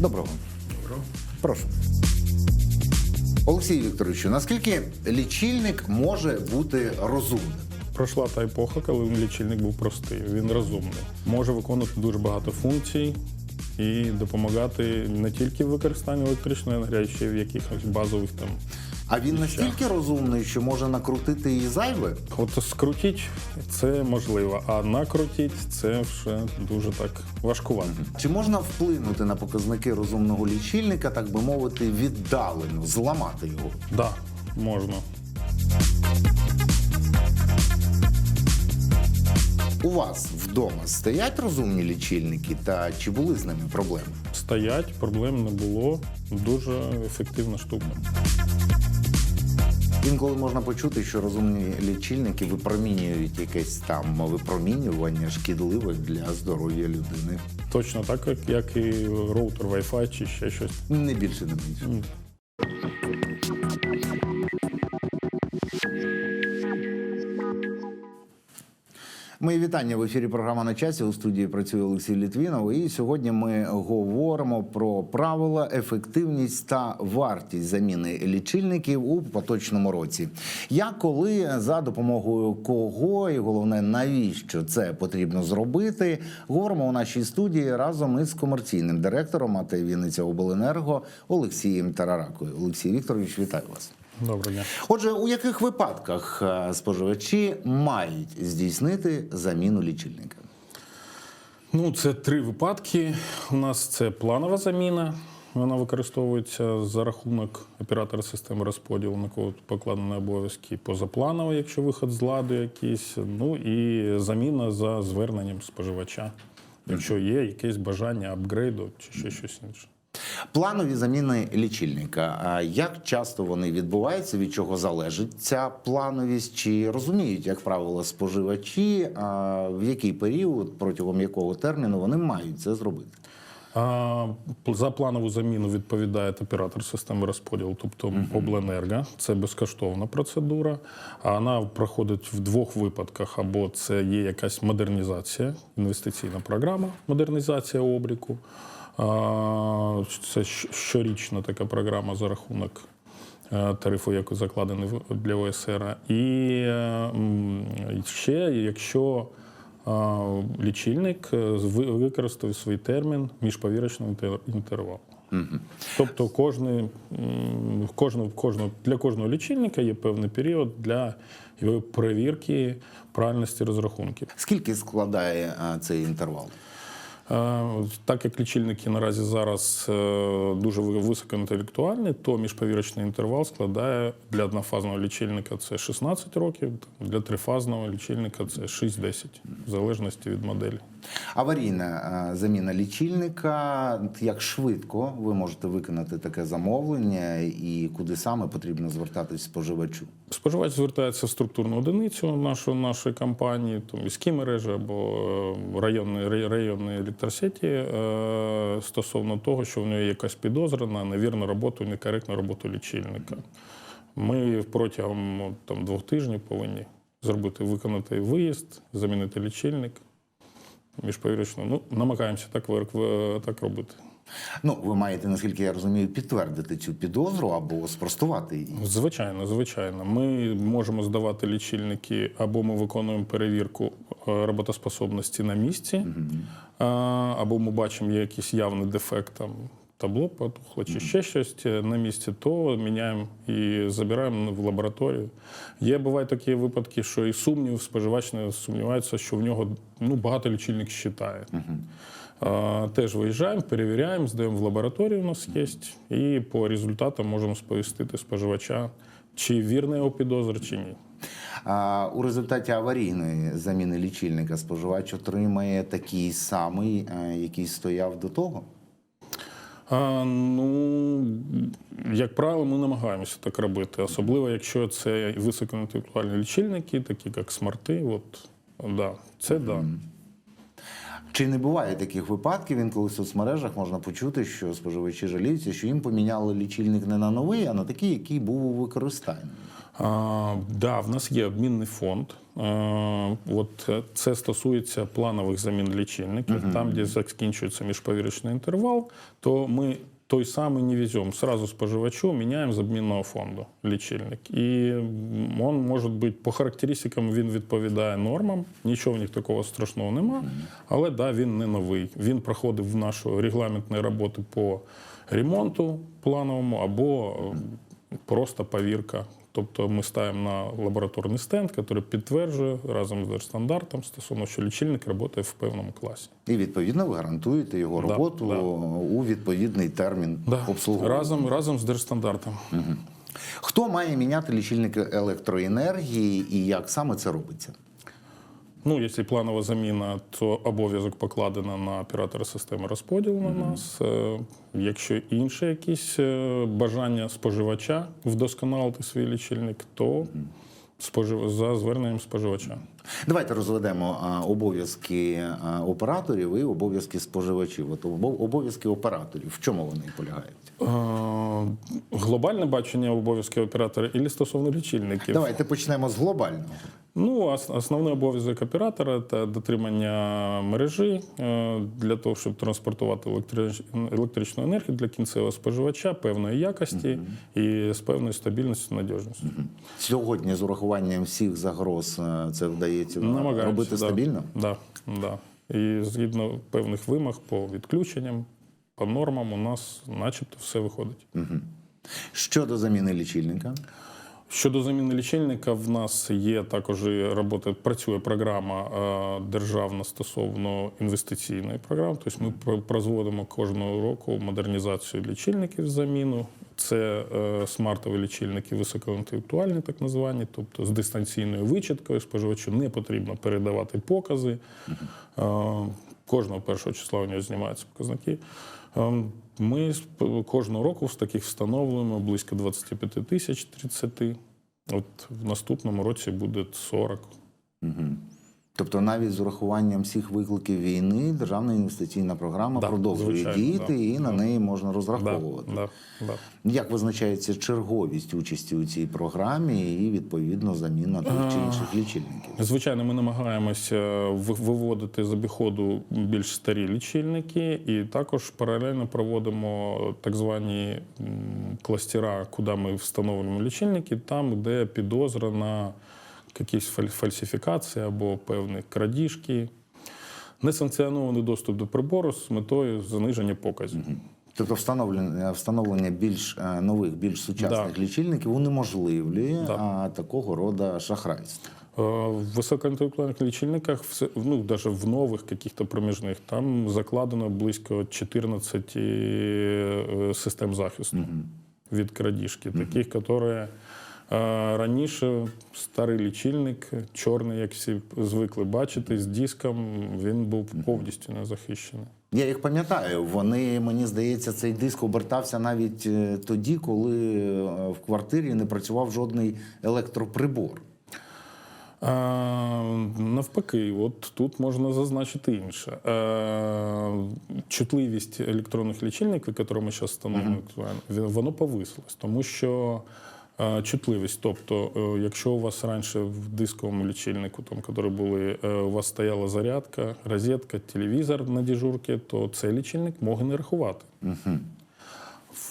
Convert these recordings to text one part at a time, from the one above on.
Доброго. Доброго. Прошу. Олексій Вікторовичу, наскільки лічильник може бути розумним? Пройшла та епоха, коли лічильник був простий. Він розумний. Може виконувати дуже багато функцій і допомагати не тільки в використанні електричної енергії, а ще й в якихось базових там. А він настільки розумний, що може накрутити і зайве? От скрутіть це можливо, а накрутіть це вже дуже так важкувато. Чи можна вплинути на показники розумного лічильника, так би мовити, віддалено, зламати його? Да, можна. У вас вдома стоять розумні лічильники, та чи були з ними проблеми? Стоять, проблем не було. Дуже ефективна штука. Інколи можна почути, що розумні лічильники випромінюють якесь там випромінювання шкідливе для здоров'я людини. Точно так, як- як і роутер Wi-Fi чи ще щось. Не більше, не менше. Мої вітання в ефірі. Програма на часі у студії працює Олексій Літвінов. І сьогодні ми говоримо про правила, ефективність та вартість заміни лічильників у поточному році. Як коли за допомогою кого і головне навіщо це потрібно зробити, говоримо у нашій студії разом із комерційним директором АТ Вінниця Обленерго Олексієм Тараракою. Олексій Вікторович, вітаю вас. Доброго дня. Отже, у яких випадках е, споживачі мають здійснити заміну лічильника? Ну, це три випадки. У нас це планова заміна. Вона використовується за рахунок оператора системи розподілу, на кого покладені обов'язки позапланово, якщо виход з ладу якийсь. Ну і заміна за зверненням споживача, якщо є якесь бажання апгрейду чи ще щось інше. Планові заміни лічильника. Як часто вони відбуваються? Від чого залежить ця плановість? Чи розуміють, як правило, споживачі, в який період, протягом якого терміну вони мають це зробити? За планову заміну відповідає оператор системи розподілу, тобто обленерго. Це безкоштовна процедура. А вона проходить в двох випадках: або це є якась модернізація, інвестиційна програма, модернізація обліку. Це щорічна така програма за рахунок е, тарифу, який закладений для ОСР. І е, ще, якщо лічильник е, використав свій термін міжповірочний інтер- інтервал. Тобто кожний, кожного, кожного, для кожного лічильника є певний період для його перевірки правильності розрахунків. Скільки складає цей інтервал? Е, Так як лічильники наразі зараз е, дуже ви- високоінтелектуальні, то міжповірочний інтервал складає для однофазного лічильника це 16 років, для трифазного лічильника це 6-10, в залежності від моделі. Аварійна заміна лічильника. Як швидко ви можете виконати таке замовлення, і куди саме потрібно звертатись споживачу? Споживач звертається в структурну одиницю нашої, нашої компанії, то міські мережі або е, районні, рай- електросеті е, стосовно того, що в нього якась підозра на невірну роботу, некоректну роботу лічильника. Ми протягом там, двох тижнів повинні зробити, виконати виїзд, замінити лічильник міжповірочно. Ну, намагаємося так, вир- так робити. Ну, ви маєте, наскільки я розумію, підтвердити цю підозру або спростувати її. Звичайно, звичайно. Ми можемо здавати лічильники, або ми виконуємо перевірку е, роботоспособності на місці, угу. або ми бачимо є якийсь явний дефект там. Табло потухло чи ще щось на місці, то міняємо і забираємо в лабораторію. Є бувають такі випадки, що і сумнів, споживач не сумнівається, що в нього ну, багато лічильник. А, Теж виїжджаємо, перевіряємо, здаємо в лабораторію, у нас є, і по результатам можемо сповістити споживача, чи вірна його підозра, чи ні. А у результаті аварійної заміни лічильника споживач отримає такий самий, е, який стояв до того. А, ну, як правило, ми намагаємося так робити, особливо якщо це високоінтелектуальні лічильники, такі як смарти. От, да, це да. Чи не буває таких випадків, інколи в соцмережах можна почути, що споживачі жаліються, що їм поміняли лічильник не на новий, а на такий, який був у використанні. А, да, в нас є обмінний фонд. А, от е, це стосується планових замін лічильників. Там, де закінчується міжповірочний інтервал, то ми той самий не веземо. Сразу споживачу міняємо з обмінного фонду лічильник. І він може бути по характеристикам він відповідає нормам. Нічого в них такого страшного нема. Але да, він не новий. Він проходив в нашу регламентні роботи по ремонту плановому або просто повірка. Тобто ми ставимо на лабораторний стенд, який підтверджує разом з держстандартом стосовно, що лічильник працює в певному класі. І відповідно ви гарантуєте його роботу да. у відповідний термін Да. обслуговування. Разом, разом з держстандартом. Хто має міняти лічильники електроенергії і як саме це робиться? Ну, якщо планова заміна, то обов'язок покладено на оператора системи розподілу на нас. Е, Якщо інше якісь е, бажання споживача вдосконалити свій лічильник, то спожив... за зверненням споживача. Давайте розведемо обов'язки операторів і обов'язки споживачів. От обов'язки операторів. В чому вони полягають? Глобальне бачення обов'язків оператора і стосовно лічильників. Давайте почнемо з глобального. Ну, основний обов'язок оператора це дотримання мережі е, для того, щоб транспортувати електричну енергію для кінцевого споживача певної якості і з певною стабільністю надіжністю. Сьогодні з урахуванням всіх загроз е, це вдається Намагаємося, робити да. стабільно. Да, да. І згідно певних вимог по відключенням, по нормам, у нас начебто все виходить. Щодо заміни лічильника, Щодо заміни лічильника, в нас є також і робота, працює програма е, державна стосовно інвестиційної програми. Тобто ми про- прозводимо кожного року модернізацію лічильників заміну. Це е, смартові лічильники високоінтелектуальні, так названі, тобто з дистанційною вичіткою споживачу не потрібно передавати покази. Е, Кожного першого числа у нього знімаються показники. Ми кожного року з таких встановлюємо близько 25 тисяч 30. От в наступному році буде 40. Тобто навіть з урахуванням всіх викликів війни, державна інвестиційна програма Да, продовжує звичайно, діяти, да, і на да. неї можна розраховувати. да, да. Як визначається черговість участі у цій програмі і відповідно заміна тих чи інших лічильників? Звичайно, ми намагаємося виводити з обіходу більш старі лічильники, і також паралельно проводимо так звані м, кластера, куди ми встановлюємо лічильники, там, де підозра на якісь фальсифікації або певні крадіжки. Несанкціонований доступ до прибору з метою заниження показів. Тобто встановлення, встановлення більш е, нових, більш сучасних Да. лічильників унеможливлює Да. такого роду шахрайство. Е, В високоінтелектуальних лічильниках, ну, навіть в нових каких-то проміжних, там закладено близько 14 е, систем захисту від крадіжки, таких, які раніше старий лічильник, чорний, як всі звикли бачити, з диском, він був повністю не захищений. Я їх пам'ятаю. Вони, мені здається, цей диск обертався навіть е, тоді, коли е, в квартирі не працював жодний електроприбор. А, навпаки, от тут можна зазначити інше. А, чутливість електронних лічильників, які ми зараз встановлюємо, він- воно повисилось, тому що чутливість, тобто, е, якщо у вас раніше в дисковому лічильнику, там, які були, е, у вас стояла зарядка, розетка, телевізор на дежурці, то цей лічильник мог не рахувати.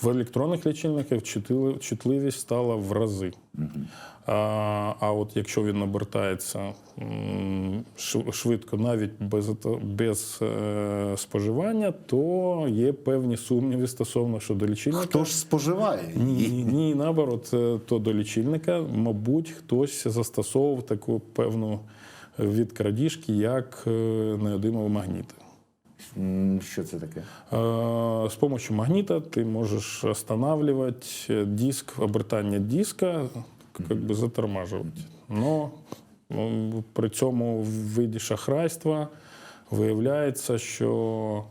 В електронних лічильниках чутливість стала в рази. А, а от якщо він обертається швидко, навіть без, без е, споживання, то є певні сумніви стосовно щодо лічильника. Хто ж споживає? Ні, ні, наоборот, е, то до лічильника, мабуть, хтось застосовував таку певну від крадіжки, як е, неодимові магніти. М, Що це таке? Э, С помощью магнита ты можешь останавливать э, диск, обертання диска, как бы затормаживать. Но м, при цьому в виді шахрайства виявляється, що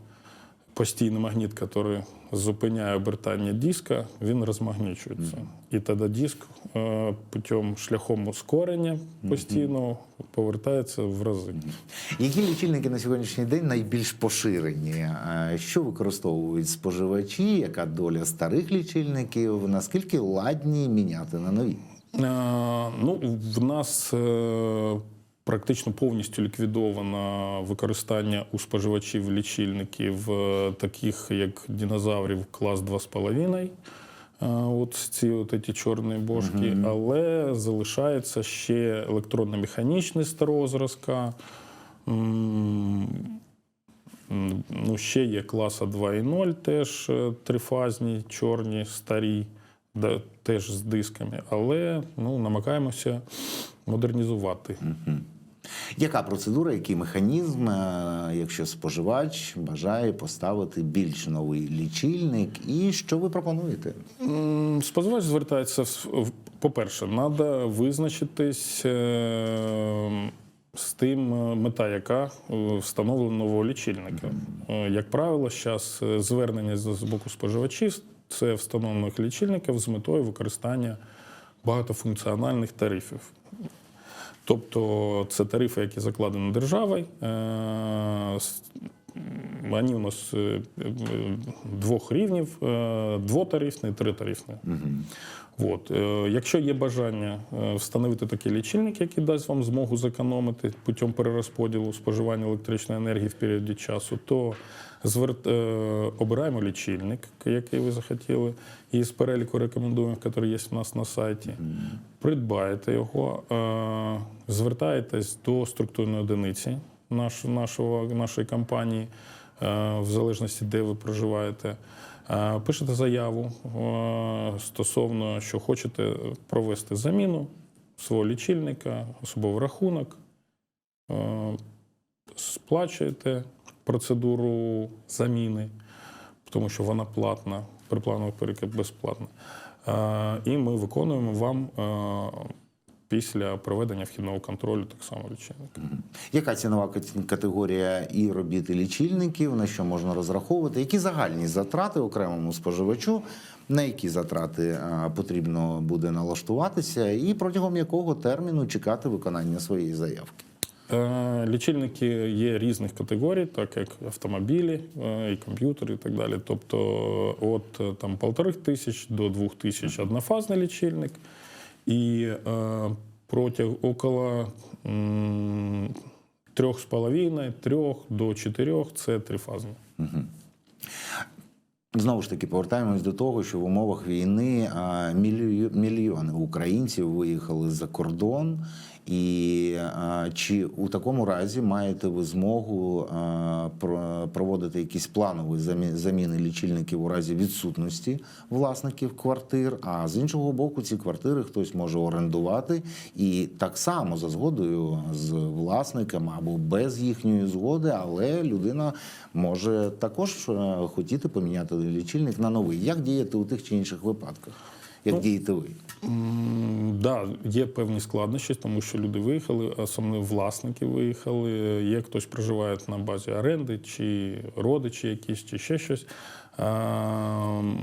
постійний магніт, який зупиняє обертання диска, він розмагнічується. І тоді диск е, путем шляхом ускорення постійного повертається в рази. Які лічильники на сьогоднішній день найбільш поширені? Е, Що використовують споживачі? Яка доля старих лічильників? Наскільки ладні міняти на нові? Е, Ну, в нас е, практично повністю ліквідовано використання у споживачів лічильників, е, таких як динозаврів клас 2,5. Е, От ці от ці чорні бошки, але залишається ще електронно-механічний старого зразка. Ну, ще є класа 2.0, теж е, трифазні, чорні, старі, да, теж з дисками, але ну, намагаємося модернізувати. Яка процедура, який механізм, е, якщо споживач бажає поставити більш новий лічильник, і що ви пропонуєте? Споживач звертається, по-перше, треба визначитись е, з тим, е, мета, яка встановлена нового лічильника. Як правило, зараз звернення з боку споживачів це встановлених лічильників з метою використання багатофункціональних тарифів. Тобто це тарифи, які закладені державою. Вони у нас е, двох рівнів: е, двотарифний, тритарифний. От. Е, Якщо є бажання встановити такий лічильник, який дасть вам змогу зекономити путем перерозподілу споживання електричної енергії в періоді часу, то звер... обираємо лічильник, який ви захотіли, із переліку рекомендуємо, який є у нас на сайті. Придбаєте його, звертаєтесь до структурної одиниці наш, нашого, нашої компанії, е, в залежності, де ви проживаєте. Е, Пишете заяву е, стосовно, що хочете провести заміну свого лічильника, особовий рахунок, сплачуєте процедуру заміни, тому що вона платна, при планових перекид безплатна. І ми виконуємо вам після проведення вхідного контролю так само лічильника. Яка цінова категорія і робіт і лічильників, на що можна розраховувати? Які загальні затрати окремому споживачу, на які затрати потрібно буде налаштуватися, і протягом якого терміну чекати виконання своєї заявки? Е, Лічильники є різних категорій, так як автомобілі е, і комп'ютери, і так далі. Тобто от е, там полторих тисяч до двох тисяч однофазний лічильник, і е, протягом около трьох з половиною, трьох до чотирьох це трифазно. Знову ж таки, повертаємось до того, що в умовах війни мільйони українців виїхали за кордон. І чи у такому разі маєте ви змогу про- проводити якісь планові замі- заміни лічильників у разі відсутності власників квартир? А з іншого боку, ці квартири хтось може орендувати і так само за згодою з власниками або без їхньої згоди, але людина може також е, хотіти поміняти лічильник на новий. Як діяти у тих чи інших випадках? Як дієте ви? Да, є певні складнощі, тому що люди виїхали, особливо власники виїхали. Є хтось проживає на базі оренди, чи родичі якісь, чи ще щось.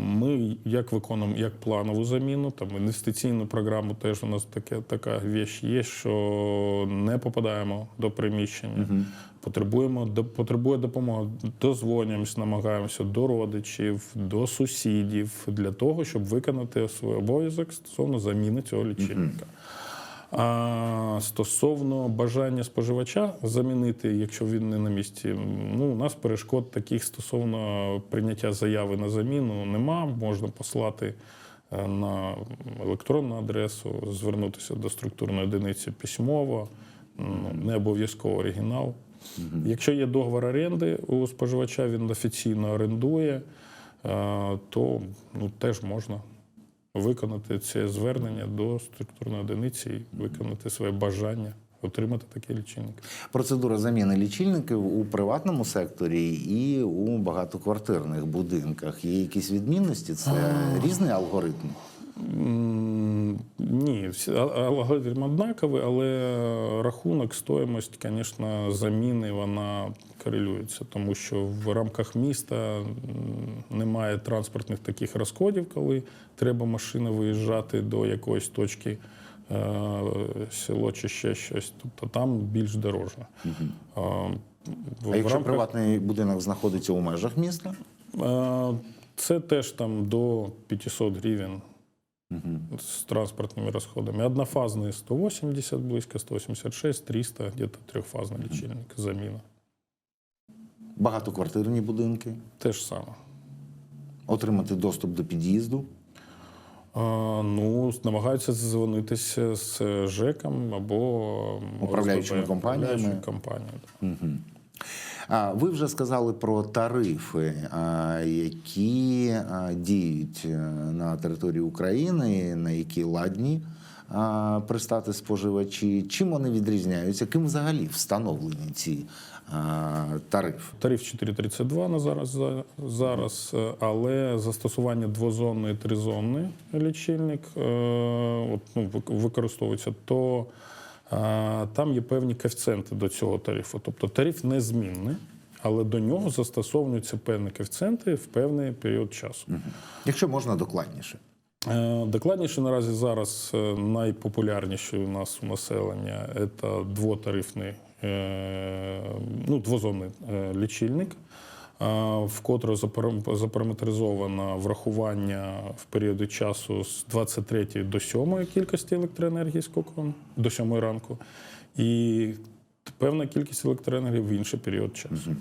Ми як виконуємо як планову заміну, там інвестиційну програму теж у нас таке, така віч є, що не попадаємо до приміщення. Потребуємо потребує допомоги. Дозвонюємось, намагаємося до родичів, до сусідів для того, щоб виконати свій обов'язок стосовно заміни цього лічильника. А стосовно бажання споживача замінити, якщо він не на місці, ну у нас перешкод таких стосовно прийняття заяви на заміну нема. Можна послати е, на електронну адресу, звернутися до структурної одиниці письмово, не обов'язково оригінал. Якщо є договор оренди у споживача, він офіційно орендує, то ну, теж можна виконати це звернення до структурної одиниці і виконати своє бажання отримати такий лічильник. Процедура заміни лічильників у приватному секторі і у багатоквартирних будинках. Є якісь відмінності? Це різний алгоритм. Ні, всі- алгоритм однаковий, але рахунок, стоїмость, звісно, заміни вона корелюється, тому що в рамках міста немає транспортних таких розходів, коли треба машина виїжджати до якоїсь точки. е, Село чи ще щось, тобто там більш дорожно. А, в А якщо рамках- приватний будинок знаходиться у межах міста? Е, Це теж там до 500 гривень с транспортными расходами. Однофазные 180 близко, 186, 300, где-то трехфазный лічильник, заміна. Багатоквартирні будинки, Те ж саме. отримати доступ до під'їзду. А, ну, намагаються дзвонитися з ЖЕКом або Управляючими ОСББ, компаніями. управляючими компаніями. А ви вже сказали про тарифи, які діють е, на території України, на які ладні пристати споживачі. Чим вони відрізняються? Ким взагалі встановлені ці тарифи? Тариф 4,32 на зараз, зараз, е, але застосування двозонний і тризонний лічильник е, от, ну, використовується, то там є певні коефіцієнти до цього тарифу. Тобто тариф незмінний, але до нього застосовуються певні коефіцієнти в певний період часу. Якщо можна докладніше. Е, Докладніше наразі зараз е, найпопулярніший у нас у населення це двотарифний, е, ну, двозонний лічильник, е, в котрого запараметризовано врахування в періоди часу з 23 до 7 кількості електроенергії скільки, до 7 ранку, і певна кількість електроенергії в інший період часу.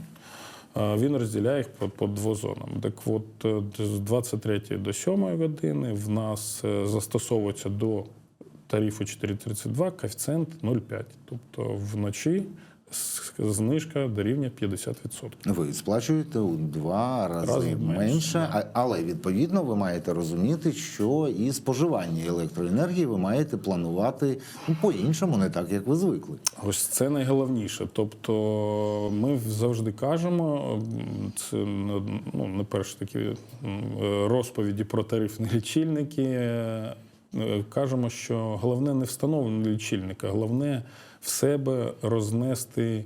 Він розділяє їх по, по двозонам. Так от е, з 23 до 7 години в нас е, застосовується до тарифу 4,32 коефіцієнт 0,5. Тобто вночі знижка дорівнює 50%. Ви сплачуєте у два рази, Рази менше, менше, а- але відповідно ви маєте розуміти, що і споживання електроенергії ви маєте планувати ну, по-іншому, не так як ви звикли. Ось це найголовніше. Тобто ми завжди кажемо, це ну, не перші такі е, розповіді про тарифні лічильники. е, Кажемо, що головне не встановлення лічильника, головне в себе рознести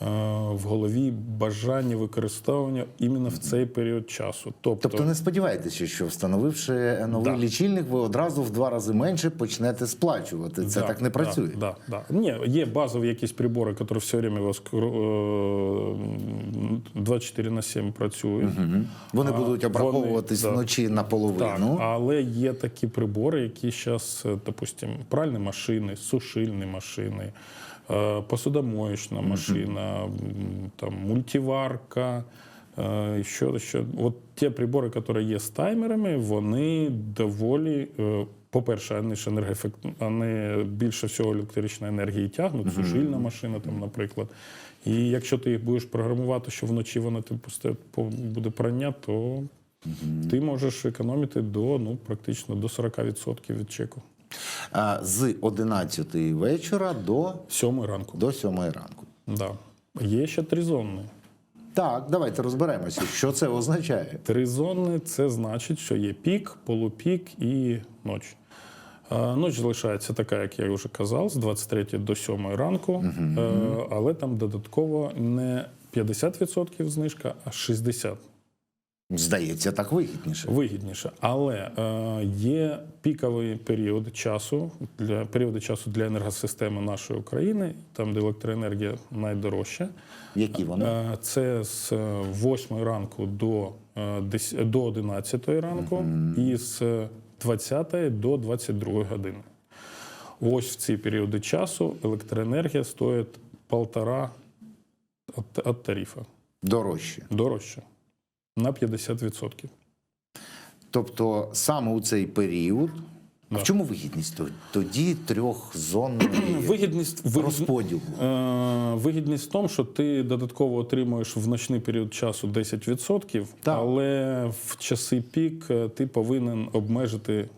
в голові бажання використовування іменно в цей період часу. Тобто, Тобто не сподівайтеся, що встановивши новий Да. лічильник, ви одразу в два рази менше почнете сплачувати. Це Да, так не працює. Да, да, да. Ні, є базові якісь прибори, які все время вас е, 24 на 7 працюють. Мгм. Вони А, будуть вони, обраховуватись да. вночі Так, наполовину. але є такі прибори, які зараз, допустим, пральні машини, сушильні машини, е, посудомоєчна машина, там, мультиварка. е, Що, що, от ті прибори, які є з таймерами, вони доволі, е, по-перше, вони ж вони більше всього електричної енергії тягнуть, сушильна машина, там, наприклад. І якщо ти їх будеш програмувати, що вночі вона сте- буде прання, то ти можеш економити до ну, практично до 40% від чеку. А, З 11 вечора до, Сьомої ранку. до 7 ранку. Да. Є ще тризонний. Так, давайте розберемося, що це означає. Тризонний це значить, що є пік, полупік і ніч. Е, Ніч залишається така, як я вже казав, з 23 до 7 ранку, Е, але там додатково не 50% знижка, а 60%. Здається, так вигідніше. вигідніше. Але е, є піковий період часу для періоди часу для енергосистеми нашої України, там де електроенергія найдорожча. Які вони? Е, це з 8 ранку до, е, до 11 ранку і з 20 до 22 години. Ось в ці періоди часу електроенергія стоїть полтора від тарифа. Дорожче. Дорожче. На 50%. Тобто саме у цей період. А в чому вигідність то- тоді трьохзонної Вигідність, розподілу? Е, Вигідність в тому, що ти додатково отримуєш в ночний період часу 10%, Так. але в часи пік е, ти повинен обмежити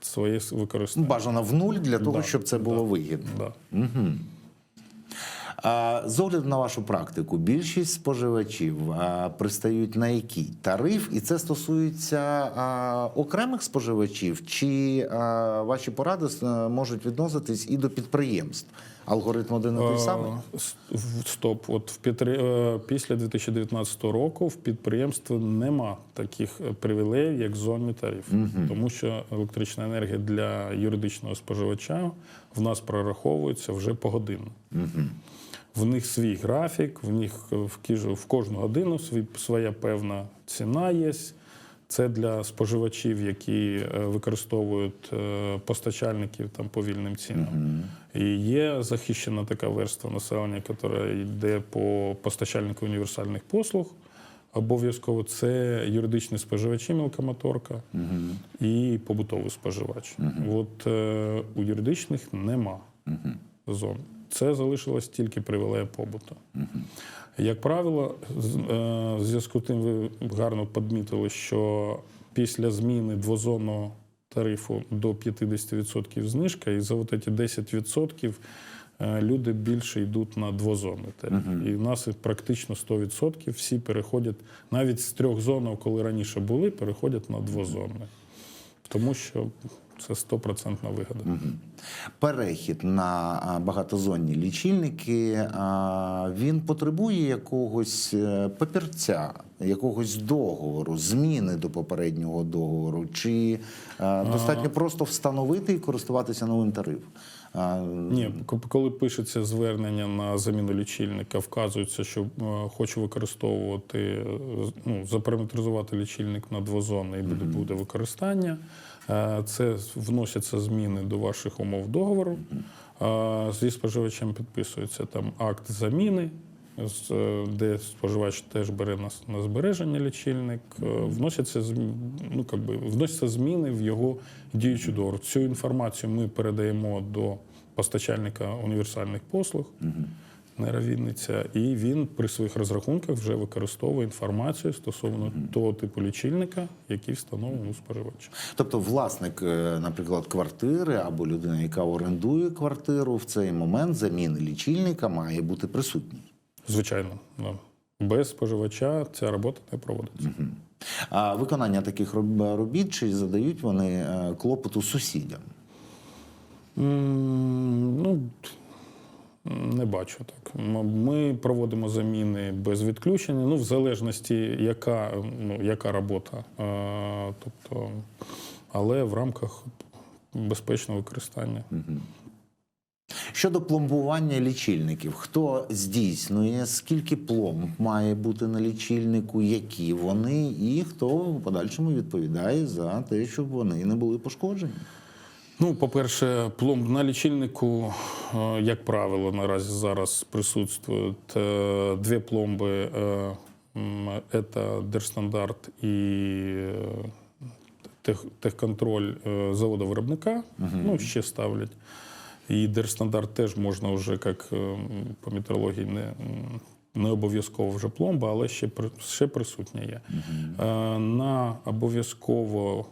своє використання. Бажано в нуль для того, Да, щоб це було вигідно. Да. А з огляду на вашу практику, більшість споживачів пристають на який тариф, і це стосується окремих споживачів, чи ваші поради можуть відноситись і до підприємств? Алгоритм один і той самий? Е, с- в- Стоп. От в підтри- е, після 2019 року в підприємстві нема таких е, привілеїв, як зонні тарифи, тому що електрична енергія для юридичного споживача в нас прораховується вже погодинно. В них свій графік, в них е, в в кожну годину своя певна ціна є. Це для споживачів, які е, використовують е, постачальників там по вільним цінам. І є захищена така верства населення, яка йде по постачальнику універсальних послуг. Обов'язково це юридичні споживачі, мелкомоторка і побутовий споживач. От е, у юридичних нема зон. Це залишилось тільки привілея побуту. Як правило, е, в зв'язку з тим ви гарно підмітили, що після зміни двозонного тарифу до 50% знижка, і за от ці 10% е, люди більше йдуть на двозонний тариф. І в нас практично 100% всі переходять, навіть з трьох зон, коли раніше були, переходять на двозонний. Тому що це 100% вигода. Перехід на багатозонні лічильники він потребує якогось е, папірця, якогось договору, зміни до попереднього договору, чи е, достатньо просто встановити і користуватися новим тарифом? А, Ні, коли пишеться звернення на заміну лічильника, вказується, що е, хочу використовувати, ну, запараметризувати лічильник на двозонний і буде використання. Е, Це вносяться зміни до ваших умов договору. Е, Зі споживачем підписується там акт заміни. е, Де споживач теж бере на, на збереження лічильник, вносяться ну, би, вносяться зміни в його діючу договору. Цю інформацію ми передаємо до постачальника універсальних послуг Нера Вінниця, і він при своїх розрахунках вже використовує інформацію стосовно того типу лічильника, який встановлений у споживача. Тобто, власник, е, наприклад, квартири або людина, яка орендує квартиру, в цей момент заміни лічильника має бути присутній. Звичайно, да. без споживача ця робота не проводиться. А виконання таких робіт чи задають вони е, клопоту сусідям? М, Ну, не бачу так. Ми проводимо заміни без відключення, ну, в залежності, яка, ну, яка робота. Е, Тобто, але в рамках безпечного використання. Щодо пломбування лічильників, хто здійснює, скільки пломб має бути на лічильнику, які вони, і хто в подальшому відповідає за те, щоб вони не були пошкоджені? Ну, по-перше, пломб на лічильнику, е, як правило, наразі зараз присутствують е, дві пломби. Це Держстандарт і е, тех, техконтроль заводу-виробника. Ну, ще ставлять. І Держстандарт теж можна вже, як по метрології, не, не обов'язково вже пломба, але ще, ще присутня є. Е, На обов'язково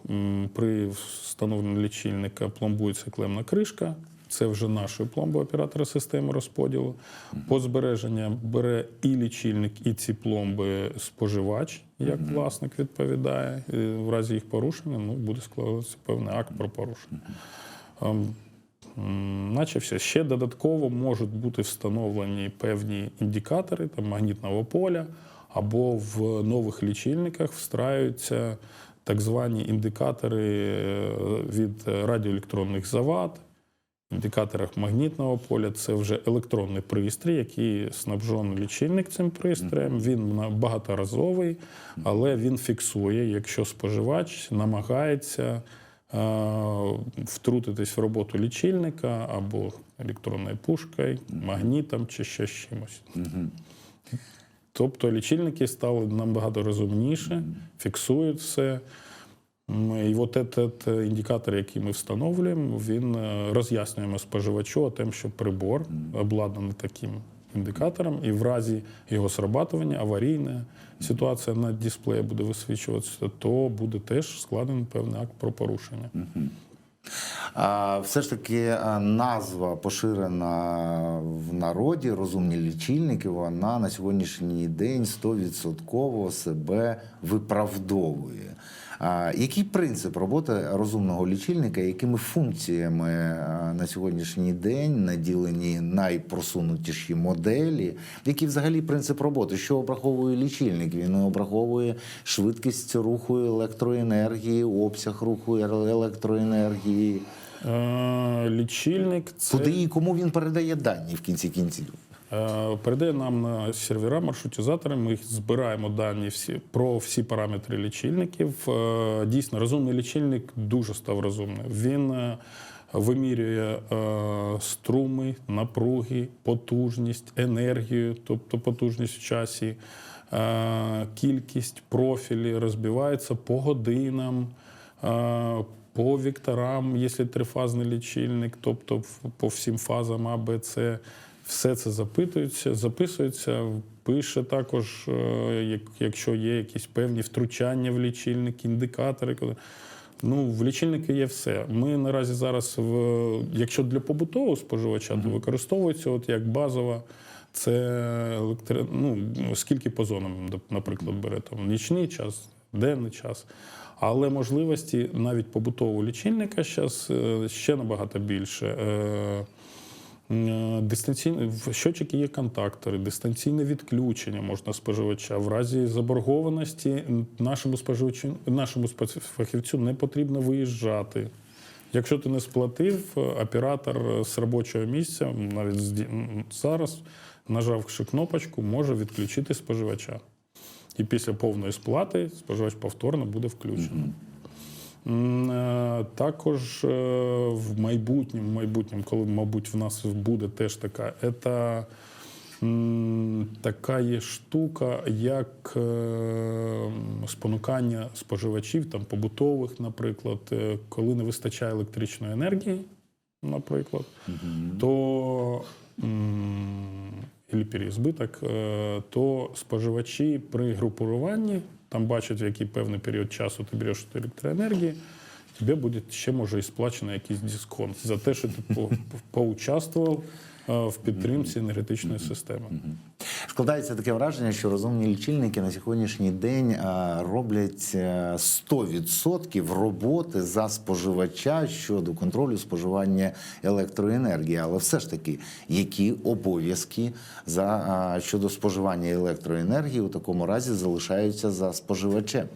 при встановленні лічильника пломбується клемна кришка. Це вже нашою пломбою оператора системи розподілу. По збереження бере і лічильник, і ці пломби споживач, як власник відповідає. І в разі їх порушення ну, буде складатися певний акт про порушення. Наче все. Ще додатково можуть бути встановлені певні індикатори там, магнітного поля, або в нових лічильниках встраюються так звані індикатори е, від радіоелектронних завад. Індикаторах магнітного поля це вже електронний пристрій, який снабжений лічильник цим пристроєм. Він багаторазовий, але він фіксує, якщо споживач намагається втрутитись в роботу лічильника або електронною пушкою, магнітом чи ще з чимось. Тобто лічильники стали набагато розумніше, фіксують все. І от этот індикатор, який ми встановлюємо, він е, роз'яснюємо споживачу о тим, що прибор обладнаний таким індикатором, і в разі його срабатування, аварійна ситуація на дисплеї буде висвічуватися, то буде теж складений певний акт про порушення. Все ж таки назва поширена в народі, розумні лічильники, вона на сьогоднішній день 100% себе виправдовує. А, який принцип роботи розумного лічильника, якими функціями на сьогоднішній день наділені найпросунутіші моделі? Який взагалі принцип роботи? Що обраховує лічильник? Він обраховує швидкість руху електроенергії, обсяг руху електроенергії. Е, лічильник це Куди і кому він передає дані в кінці кінців? Е, Передає нам на сервера маршрутизатори. Ми їх збираємо дані всі про всі параметри лічильників. Е, Дійсно, розумний лічильник дуже став розумним. Він е, вимірює е, струми, напруги, потужність, енергію, тобто потужність в часі, е, кількість профілі розбивається по годинам. е, По векторам, якщо трифазний лічильник, тобто по всім фазам А, Б, С, все це запитується, записується, пише також, е, якщо є якісь певні втручання в лічильник, індикатори. Ну, в лічильники є все. Ми наразі зараз, в, якщо для побутового споживача, то використовується от як базова. Це електро... ну, скільки по зонам, наприклад, бере там нічний час, денний час. Але можливості навіть побутового лічильника зараз ще набагато більше. Е, Е, Дистанційне в щотчики є контактори, дистанційне відключення можна споживача. В разі заборгованості нашому споживачу, нашому фахівцю не потрібно виїжджати. Якщо ти не сплатив, е, оператор з робочого місця, навіть зараз, нажавши кнопочку, може відключити споживача. І після повної сплати споживач повторно буде включений. Е, Також е, в майбутньому, майбутньому, коли, мабуть, в нас буде теж така, це така є штука, як е, спонукання споживачів, там, побутових, наприклад, коли не вистачає електричної енергії, наприклад, то м, или переізбиток, то споживачі при групуванні там бачать, в який певний період часу ти береш цю електроенергію, тебе буде ще може і сплачено якийсь дисконт за те, що ти по- поучаствував е, в підтримці енергетичної системи. Складається таке враження, що розумні лічильники на сьогоднішній день роблять е, 100% роботи за споживача щодо контролю споживання електроенергії. Але все ж таки, які обов'язки за щодо споживання електроенергії у такому разі залишаються за споживачем?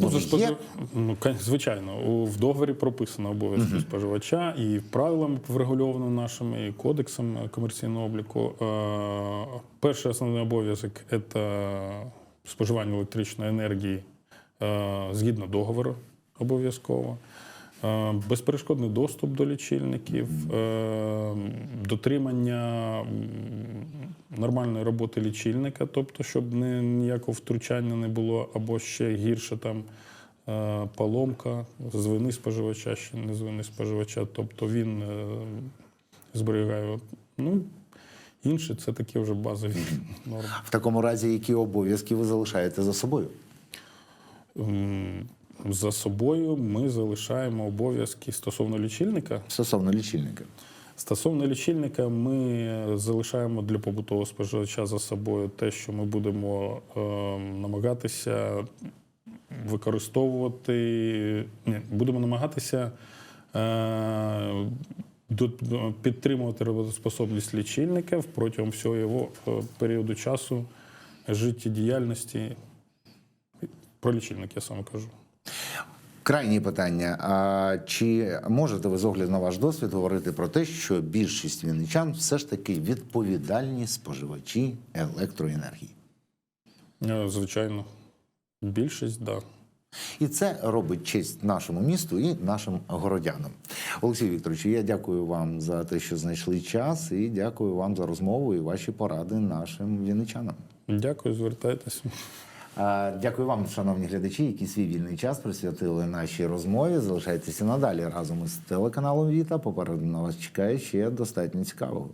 Ну, за спожив... ну, звичайно, в договорі прописано обов'язки споживача і правилами врегульовано нашими і кодексом е, комерційного обліку. Е, Перший основний обов'язок це споживання електричної енергії е, згідно договору обов'язково. Е, Безперешкодний доступ до лічильників, е, дотримання нормальної роботи лічильника, тобто, щоб не, ніякого втручання не було, або ще гірше там е, поломка з вини споживача, ще не з вини споживача. Тобто він зберігає. Ну, інше це такі вже базові норми. В такому разі, які обов'язки ви залишаєте за собою? За собою ми залишаємо обов'язки стосовно лічильника. Стосовно лічильника. Стосовно лічильника, ми залишаємо для побутового споживача за собою те, що ми будемо е, намагатися використовувати, ні, будемо намагатися е, підтримувати роботоспособність лічильника протягом всього його е, періоду часу життєдіяльності. Про лічильник я саме кажу. Крайнє питання. А чи можете ви з огляду на ваш досвід говорити про те, що більшість вінничан все ж таки відповідальні споживачі електроенергії? Е, Звичайно, більшість, так. Да. І це робить честь нашому місту і нашим городянам. Олексій Вікторович, я дякую вам за те, що знайшли час, і дякую вам за розмову і ваші поради нашим вінничанам. Дякую, звертайтеся. Дякую вам, шановні глядачі, які свій вільний час присвятили нашій розмові. Залишайтеся надалі разом із телеканалом Віта. Попереду на вас чекає ще достатньо цікавого.